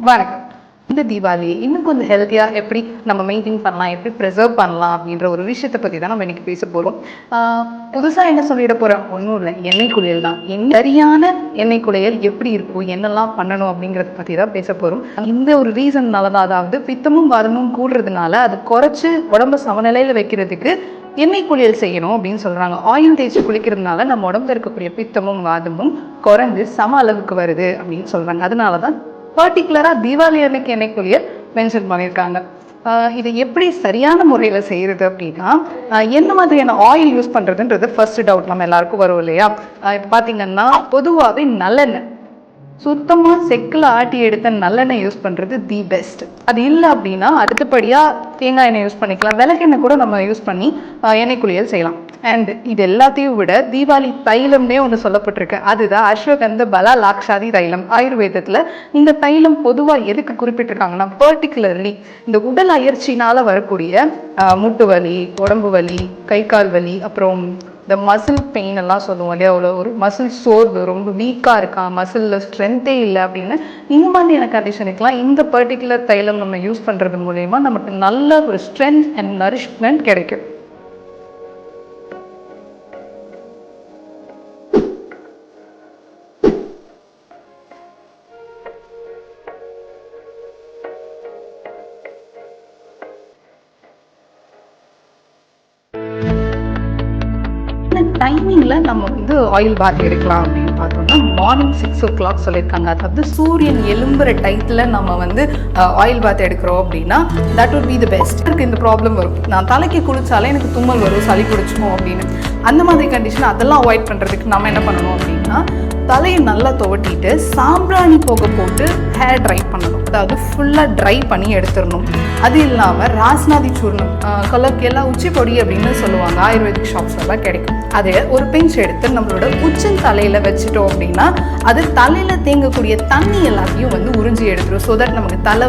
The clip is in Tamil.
வணக்கம். இந்த தீபாவளி இன்னும் கொஞ்சம் ஹெல்த்தியாக எப்படி நம்ம மெயின்டைன் பண்ணலாம் எப்படி ப்ரிசர்வ் பண்ணலாம் அப்படின்ற ஒரு விஷயத்தை பற்றி தான் நம்ம இன்னைக்கு பேச போகிறோம் புதுசாக என்ன சொல்லிட போகிறோம் ஒன்றும் இல்லை. எண்ணெய் குளியல் தான். என் சரியான எண்ணெய் குளியல் எப்படி இருக்கும்? என்னெல்லாம் பண்ணணும் அப்படிங்கிறத பற்றி தான் பேச போகிறோம் இந்த ஒரு ரீசன்னால தான் அதாவது பித்தமும் வாதமும் கூடுறதுனால அதை குறைச்சி உடம்ப சமநிலையில் வைக்கிறதுக்கு எண்ணெய் குளியல் செய்யணும் அப்படின்னு சொல்கிறாங்க ஆயில் தேய்ச்சி குளிக்கிறதுனால நம்ம உடம்புல இருக்கக்கூடிய பித்தமும் வாதமும் குறைஞ்சு சம அளவுக்கு வருது அப்படின்னு சொல்கிறாங்க அதனால தான் பர்டிகுலராக தீபாவளி அன்னைக்கு எண்ணெய் குளியல் மென்ஷன் பண்ணியிருக்காங்க இதை எப்படி சரியான முறையில் செய்கிறது அப்படின்னா என்ன மாதிரியான ஆயில் யூஸ் பண்ணுறதுன்றது ஃபர்ஸ்ட் டவுட் நம்ம எல்லாருக்கும் வரும் இல்லையா? இப்போ பார்த்தீங்கன்னா பொதுவாகவே நல்லெண்ணெய். சுத்தமாக செக்கில் ஆட்டி எடுத்த நல்லெண்ணெய் யூஸ் பண்ணுறது தி பெஸ்ட் அது இல்லை அப்படின்னா அடுத்தபடியாக தேங்காய் எண்ணெய் யூஸ் பண்ணிக்கலாம். விளக்கெண்ணெய் கூட நம்ம யூஸ் பண்ணி எண்ணெய் குளியல் செய்யலாம். அண்ட் இது எல்லாத்தையும் விட தீபாவளி தைலம்னே ஒன்று சொல்லப்பட்டிருக்கு. அதுதான் அஸ்வகந்த பலா லாக்ஷாதி தைலம். ஆயுர்வேதத்தில் இந்த தைலம் பொதுவாக எதுக்கு குறிப்பிட்டிருக்காங்கன்னா பர்டிகுலர்லி இந்த உடல் அயற்சினால் வரக்கூடிய மூட்டு வலி உடம்பு வலி கை கால் வலி அப்புறம் இந்த மசில் பெயின் எல்லாம் சொல்லுவோம் இல்லையா? அவ்வளோ ஒரு மசில் சோர்வு ரொம்ப வீக்காக இருக்கா? மசிலில் ஸ்ட்ரென்த்தே இல்லை அப்படின்னு இந்த மாதிரியான கண்டிஷனுக்கெலாம் இந்த பர்டிகுலர் தைலம் நம்ம யூஸ் பண்ணுறது மூலயமா நமக்கு நல்ல ஒரு ஸ்ட்ரென்த் அண்ட் நரிஷ்மெண்ட் கிடைக்கும். டைமிங்கில் நம்ம வந்து ஆயில் பாத் எடுக்கலாம் அப்படின்னு பார்த்தோம்னா மார்னிங் சிக்ஸ் ஓ கிளாக் சொல்லியிருக்காங்க. அதாவது சூரியன் எலும்புற டைத்தில் நம்ம வந்து ஆயில் பாத் எடுக்கிறோம் அப்படின்னா that would be the best எனக்கு இந்த ப்ராப்ளம் வரும். நான் தலைக்கு குளிச்சாலே எனக்கு தும்மல் வரும் சளி பிடிச்சிக்கும் அப்படின்னு. அந்த மாதிரி கண்டிஷன் அதெல்லாம் அவாய்ட் பண்ணுறதுக்கு நம்ம என்ன பண்ணணும் அப்படின்னா தலையை நல்லா துவட்டிட்டு சாம்பிராணி போக போட்டு ஹேர் ட்ரை பண்ணணும். அதாவது ஃபுல்லாக ட்ரை பண்ணி எடுத்துடணும். அது இல்லாமல் ராஸ்நாதி சூர்ணம் கலக்கெல்லாம் உச்சி பொடி அப்படின்னு சொல்லுவாங்க. ஆயுர்வேதிக் ஷாப்ஸ் எல்லாம் கிடைக்கும். அதை ஒரு பிஞ்ச் எடுத்து நம்மளோட உச்சன் தலையில் வச்சுட்டோம் அப்படின்னா அது தலையில் தேங்கக்கூடிய தண்ணி எல்லாத்தையும் வந்து உறிஞ்சி எடுத்துரும். ஸோ தட் நமக்கு தலை